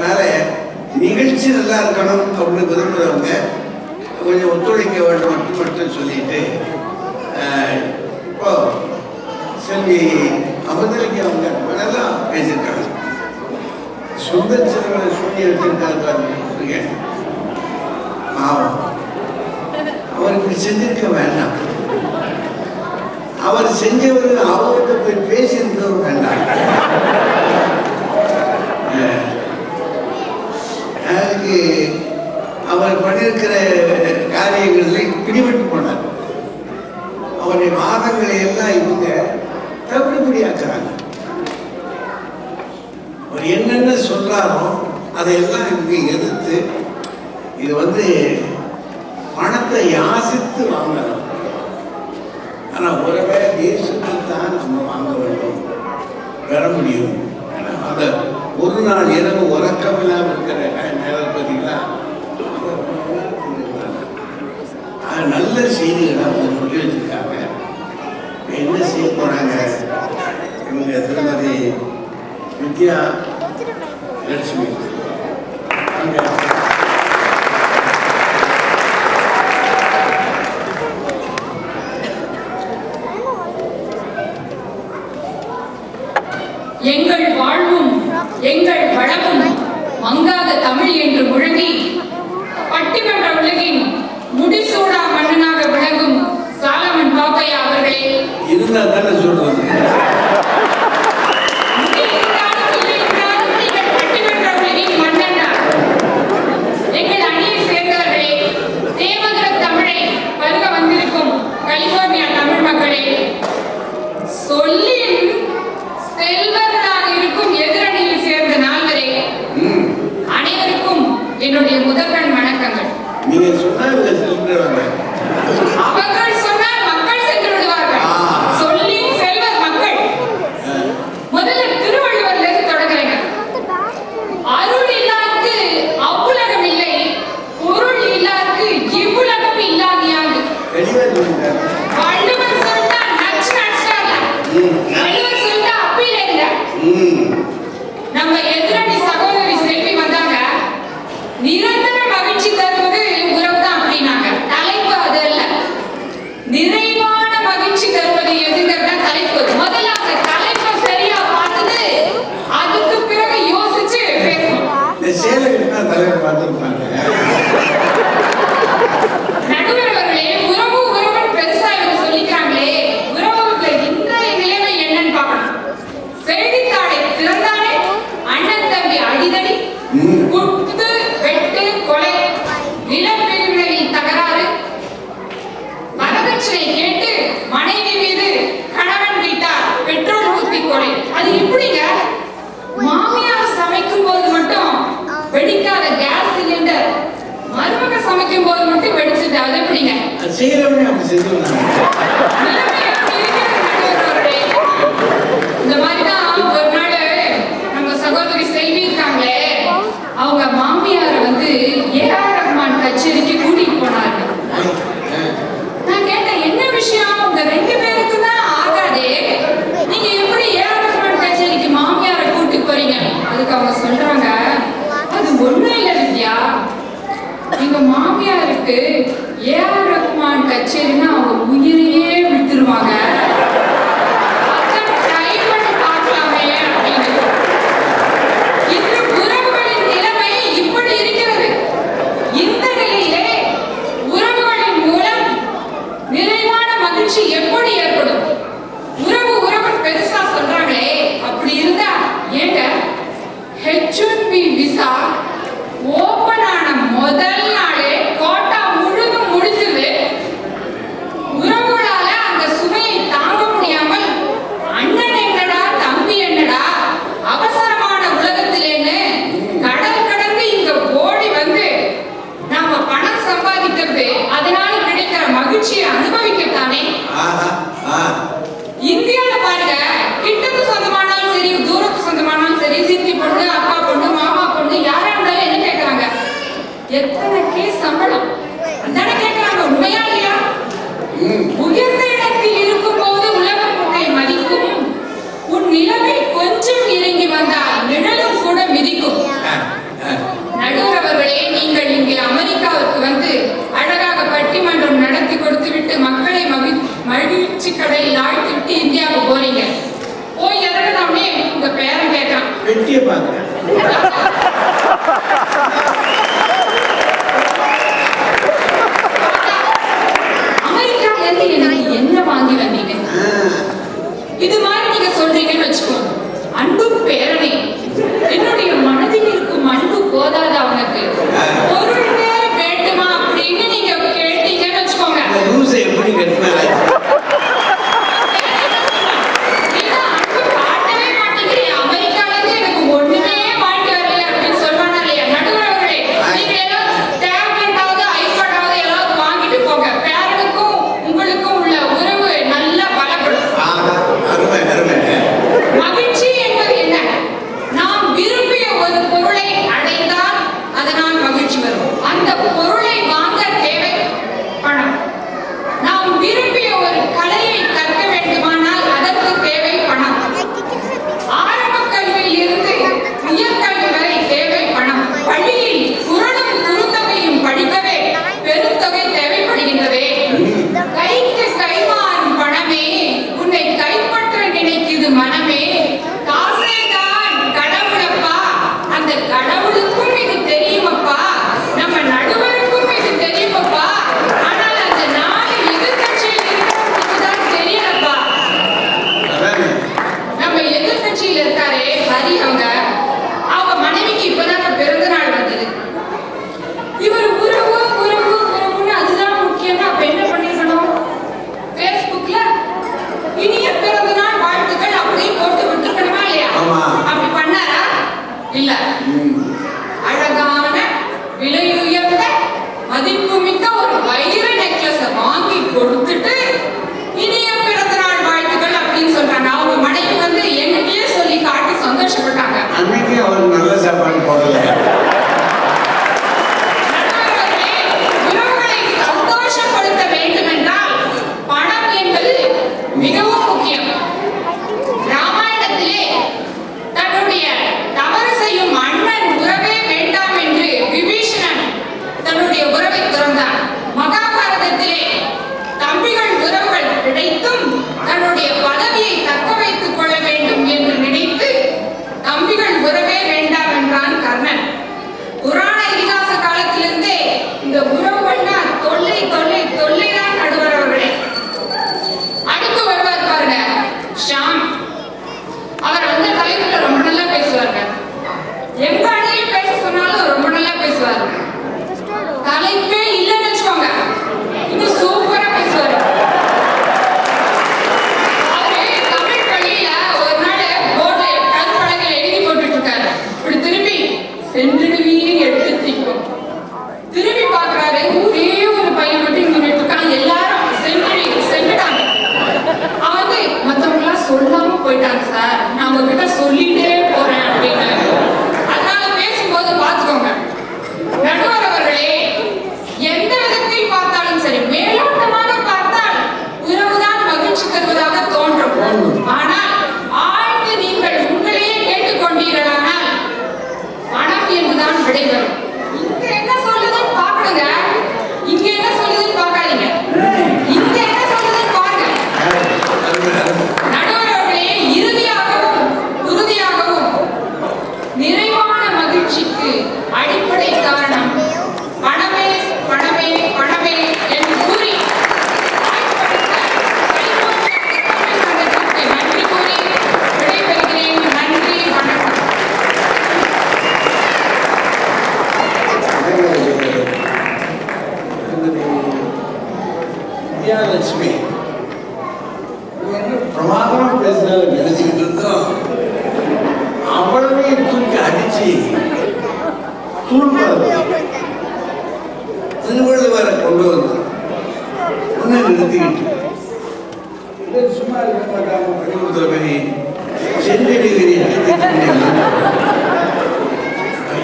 அதனால நிகழ்ச்சி நல்லா இருக்கணும் அப்படின்னு விரும்புகிறவங்க கொஞ்சம் ஒத்துழைக்க வேண்டும் மட்டும் மட்டும் சொல்லிட்டு இப்போ செல்வி அமிர்தலிக்கு அவங்க நல்லா பேசியிருக்காங்க. சுந்தர் செல்வனை சொல்லி வச்சிருக்காரு பாவம் அவர் இப்படி செஞ்சிருக்க வேண்டாம். அவர் செஞ்சவர் அவர்கிட்ட போய் பேசியிருந்தவர் வேண்டாம். அதுக்கு அவர் பண்ணியிருக்கிற காரியங்களில் பிடிபட்டு போனார். அவருடைய வாதங்களை எல்லாம் இவங்க தவிடுபடியாக்குறாங்க. அவர் என்னென்ன சொல்றாரோ அதையெல்லாம் இவங்க எதிர்த்து இது வந்து பணத்தை யாசித்து வாங்கலாம் ஆனா உறவை தேசத்தை தான் நம்ம வாங்க வேண்டும். பெற முடியும். ஏன்னா அதை ஒரு நாள் இரவு உறக்கமில்லாமல் இருக்கிற நேரம் பார்த்தீங்களா? நல்ல செய்திகளை அவங்க சொல்லி வச்சிருக்காங்க. என்ன செய்ய போறாங்க? இவங்க திருமதி வித்யா லட்சுமி. எங்கள் வாழ்வும் எங்கள் வழக்கம் மங்காத தமிழ் என்று முழங்கி பட்டிமன்ற உலகின் முடிசூடா மன்னனாக விளங்கும் சாலமன் பாப்பையா அவர்களே. இருந்தால் தானே சொல்றது? சொன்னா இவங்க செல்றவங்க அவர்கள் சொன்னால் மக்கள் சென்று விடுவார்கள். ஆ. சொல்லின் செல்வர் மக்கள். முதல்ல திருவள்ளுவர்ல இருந்து தொடங்குறேங்க. அருள் இல்லாக்கு அவ்வுலகம் இல்லை பொருள் இல்லாக்கு இவ்வுலகம் வள்ளுவர் நச்சு ம். சேலை கட்டினா தலைவர் பார்த்துருப்பாங்க. இருக்காங்களே அவங்க மாமியார் வந்து ஏஆர் ரஹ்மான் கச்சேரிக்கு கூட்டிட்டு போனாங்க நான் கேட்டேன் என்ன விஷயம் உங்க ரெண்டு பேருக்கு தான் ஆகாதே நீங்க எப்படி ஏ ஆர் ரஹ்மான் கச்சேரிக்கு மாமியாரை கூட்டிட்டு போறீங்க அதுக்கு அவங்க சொல்றாங்க அது ஒண்ணும் இல்ல வித்யா. எங்க மாமியாருக்கு ஏஆர் ரஹ்மான் கச்சேரினா அவங்க உயிரையே விட்டுருவாங்க. எப்படி ஏற்படும்? வெட்டியை பார்க்குறேன் சார் பண்ணி போடுறீங்க சென்றிடுவீர் திரும்பி பார்க்கறாரு ஒரே ஒரு பையன் மட்டும் இங்க நின்னுட்டு இருக்கான் எல்லாரும் சென்றிடி சென்றுட்டாங்க. அவங்க மத்தவங்க எல்லாம் சொல்லாம போயிட்டாங்க சார். நான் உங்ககிட்ட சொல்லி வித்யாலட்சுமி இவங்க என்ன பிரமாதமா பேசுறாங்க நினைச்சுக்கிட்டு இருந்தோம் அவ்வளவையும் தூக்கி அடிச்சு தூள்படுறது திருவள்ளுவரை கொண்டு வந்து ஒண்ணு நிறுத்திக்கிட்டு. சும்மா இருக்க மாட்டாங்க பள்ளிக்கூடத்துல போய் செந்தடிகிரி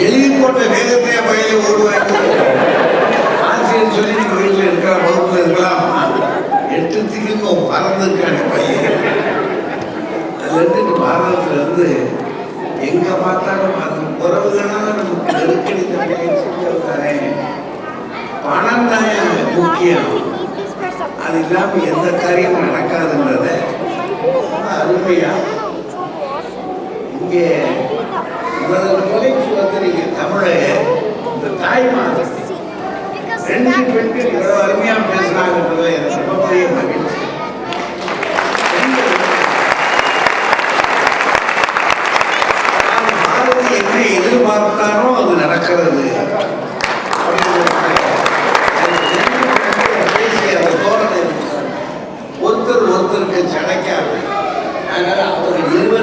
எழுதி போட்ட வேகத்தையே பயில ஓடுவாங்க ஆசிரியர் சொல்லி வீட்டில் இருக்கிற வகுப்புல இருக்கலாம் எட்டு திக்குன்னு பையன். அதுல இருந்து பாரதத்துல எங்க பார்த்தாலும் அது உறவுகளால நமக்கு நெருக்கடி தரே பணம் தான் முக்கியம். அது இல்லாம எந்த காரியமும் நடக்காதுன்றத ரொம்ப அருமையா இங்கே இவரது கொலைக்கு வந்து தமிழை. இந்த தாய்மார் ரெண்டு பெண்கள் அதனால அவர்கள் இருவருக்கும் என்ற